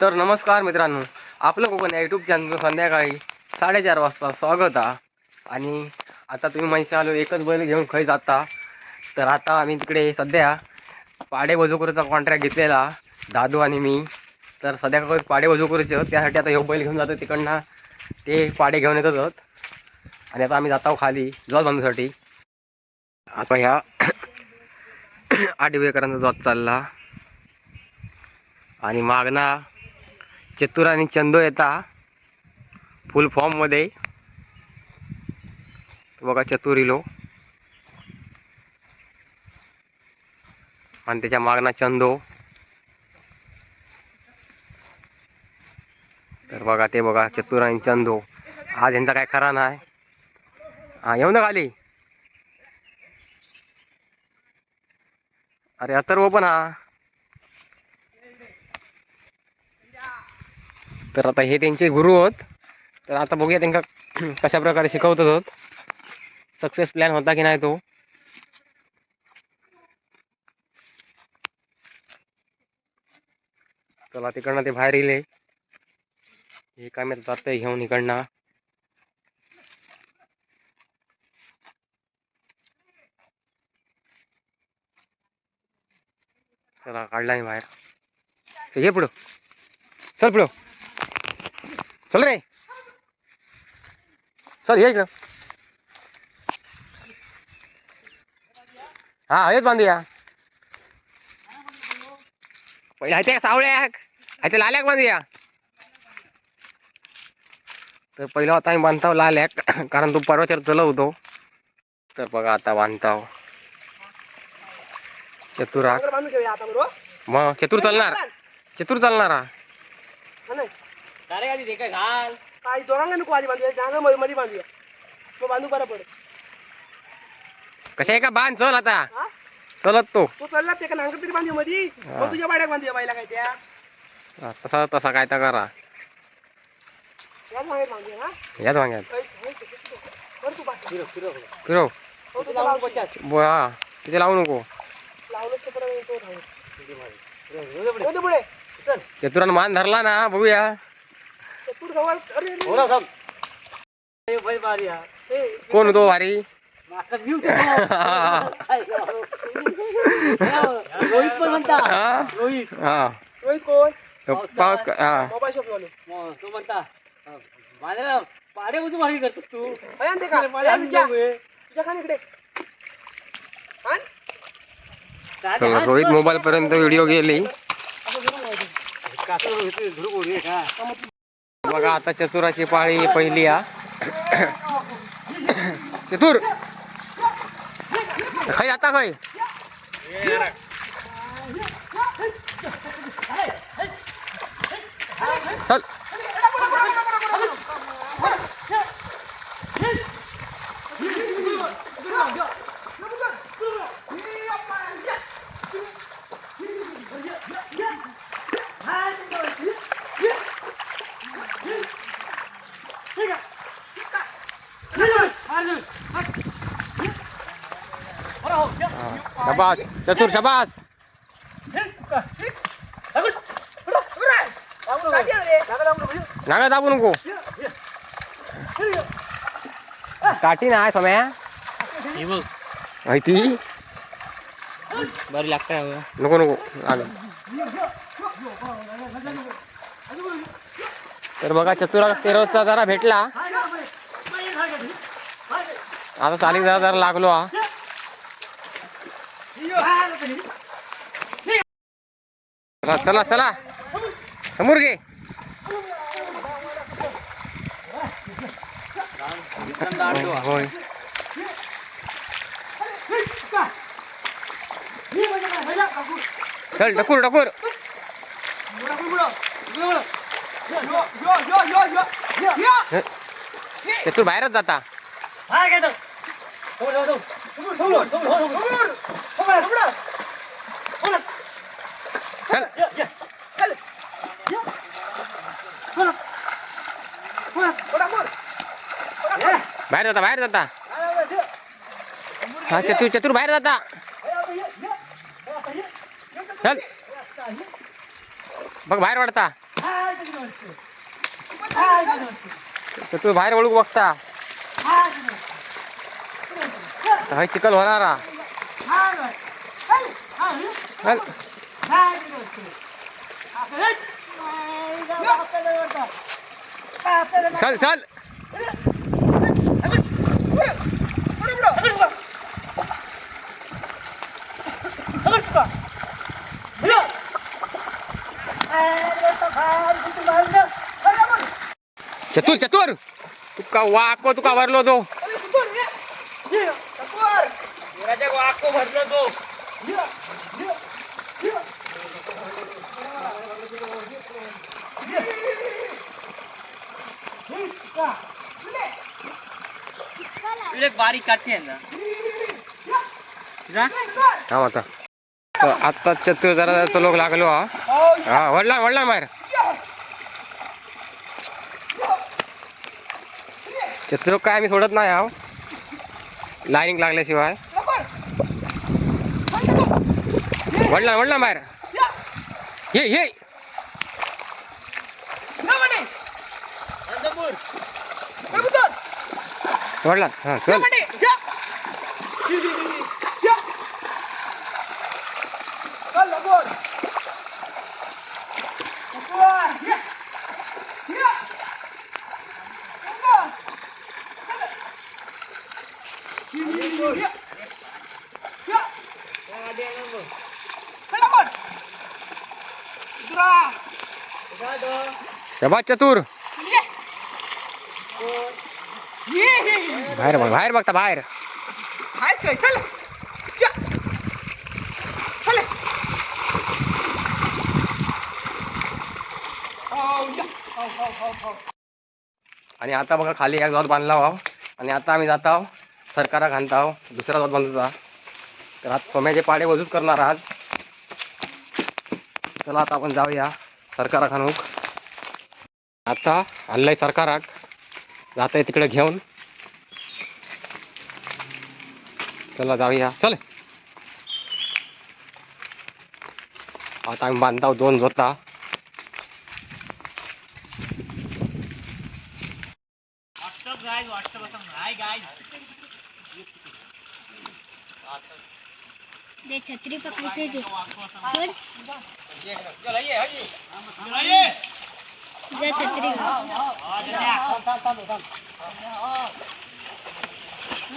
तर नमस्कार मित्रांनो आपलं कोकण या यूट्यूब चॅनल संध्याकाळी साडेचार वाजता स्वागत आहे आणि आता तुम्ही माहिती आलो एकच बैल घेऊन खय जाता. तर आता आम्ही तिकडे सध्या पाडे वजूकरूचा कॉन्ट्रॅक्ट घेतलेला दादू आणि मी. तर सध्या काही पाडे वजूकरूचे त्यासाठी आता हे बैल घेऊन जातो तिकडनं. ते पाडे घेऊन येतात आणि आता आम्ही जातो खाली जॉब बांधूसाठी आता ह्या आठ वेकरांचा जॉब चालला. आणि मागना चतुर आणि चंदो येता. फुल फॉर्ममध्ये. बघा चतुर इलो आणि त्याच्या मागना चंदो. तर बघा ते बघा चतुर आणि चंदो. आज यांचा काय खरा नाही. हा येऊ ना खाली. अरे अथर्व पण हा. तर आता हे त्यांचे गुरु होत तर आता बघूया त्यांना कशा प्रकारे शिकवत होत. सक्सेस प्लॅन होता की नाही तो? चला तिकडनं ते बाहेर येईल हे. काय मी जात घेऊन इकडनं. चला काढला मी बाहेर. ये पुढं. चल पुढं. चल रे. चल ये इकडं. हा हेच बांधूया. पहिले आहे ते सावळ्याक. आहे ते लाल्याक बांधूया. तर पहिला आता आम्ही बांधताव लाल्याक कारण तो परवाच्यावर चलवतो तर बघा आता बांधताव. चतुराक. बरोबर. मग चतुर चालणार. चतुर चालणार. हा. काय दोघांना नको आधी बांधूया जागा मध्ये मध्ये बांधूया मग बांधू बरं पड का बांध? चल आता. हा? चलत तो. तू चालला ते का नांगर तरी हा. मग तुझ्या बाड्याक बांधूया बायला काय त्या? हा, तसा तसा काय तर करा. याच मागे बांधूया ना याच वांग्यात ऐक, ऐक, ऐक, ऐक. कर तू बाकी. फिरव हो, तू लावून बस. बो हा तिथे लावू नको. लावलंच तर परत तो राहील. हो, ते पुढे चल. चतुरानं मान धरला ना बघूया. ते तू अरे, ए, कोण होतो भारी रोहित पण म्हणता. हा? रोहित. हा. रोहित कोण? तो पाऊस क- हा. मोबाईल शॉप वाले. मग तो म्हणता करतोस तू? अरे, ते का? तुझ्या- तुझ्या खाली इकडे. आण. चला रोहित मोबाईल पर्यंत व्हिडिओ गेली. बघा आता चतुराची पाळी पहिली या चतुर. खय आता खय चल हा. शबास. चतुर शबास. नागा दाबू नको. काठी नाही सम्या. माहिती बरी लागतंय नको नको. तर बघा चतुरा तेरवचा जरा भेटला. आता चालिक जरा जरा लागलो हा. चला चला चला. समोर घे होय चल डकूर डकूर तू बाहेरच जाता. काय बाहेर जाता बाहेर जाता. हा चतुर चतुर बाहेर जाता. चल. बघ बाहेर वाढता. तर बाहेर वळू बघता. हाय चिकन होणारा. चल. चल चल चतुर चतुर। तुका वाको तुका वरलो तो। भरलो तो एक बारीक काठी आहे आता. तर चतुर जरा चलोक लागलो हा. हा वडला वडला मार. चतुर काय मी सोडत नाही हा लाईनिंग लागल्याशिवाय. वडला वडला मार. ये ये. वडला हा चल शबाज चतुर बाहेर बघ बाहेर बघता बाहेर. आणि आता बघा खाली एक जात बांधला आहो आणि आता आम्ही जात आहो सरकारा घालता आहो दुसरा जात बांधता तर आज सोम्याचे पाडे वजूच करणार आज. चला आता आपण जाऊया सरकारा खानूक. आता आणलंय सरकाराक. जात आहे तिकडे घेऊन. चला जाऊया. चल. आता आम्ही बांधताव दोन जोता व्हॉट्सअप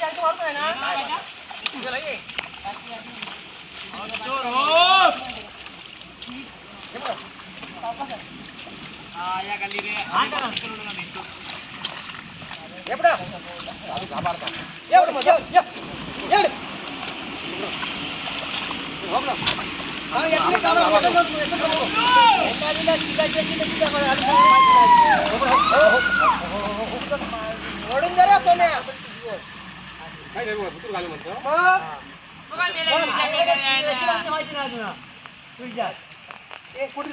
गाईज व्हॉट्सअप असं हाय गाईज दे छतरी पकड़ते जो छोड़ जा छतरी ओढून जा रे सोन्या एक कुठे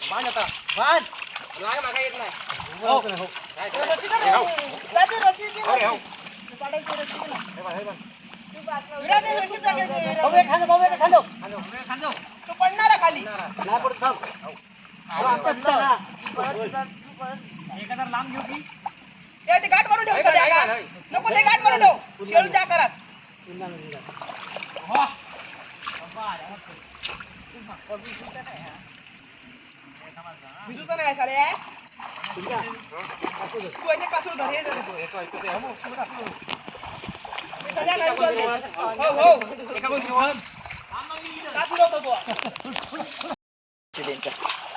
વાન હતા વાન લાગે માગે એક ના હો. હો. રસી ના હો દાદુ રસી કે અરે હો પાડે કે રસી ના હે ભાઈ ભાઈ તું બાત વિરાજ રસી પેકે હવે ખાનો હવે ખાનો ખાનો હવે ખાનો તો પડનારા ખાલી. ના પડ સબ એકદર લાંબ ગયો કી એ તે ગાટ મારું દેવ સદા લોકો તે ગાટ મારું દેવ શેલ જા કરત વાહ બાબા રે ઊભા પગી સુતા ને હા. ए, ते गाठ मारून ठेव सध्या का? नको ते गाठ मारून ठेव शेळूच्या आकारात भिजूचं नाही साले तू याचे कासूर धर हे धर. ते सध्या नाही उचलत. हो हो कासूर होतो तो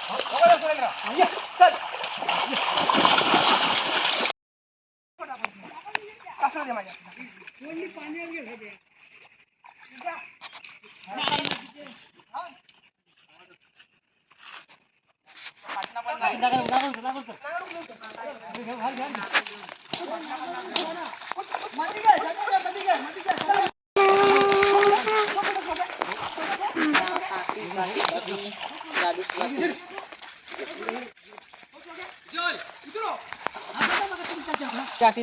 हो, बरं, सुरेंद्र. ये, चल दे माझ्या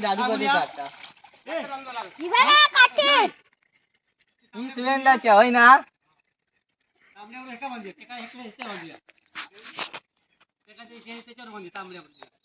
दादू बनी आता ही बघा काठी ही सिलेंडरची होय ना तांबड्यावर एका बांधूया, एका इकडे इथे बांधूया. एका ते- हे त्याच्यावर बांधूया, तांबड्यावर.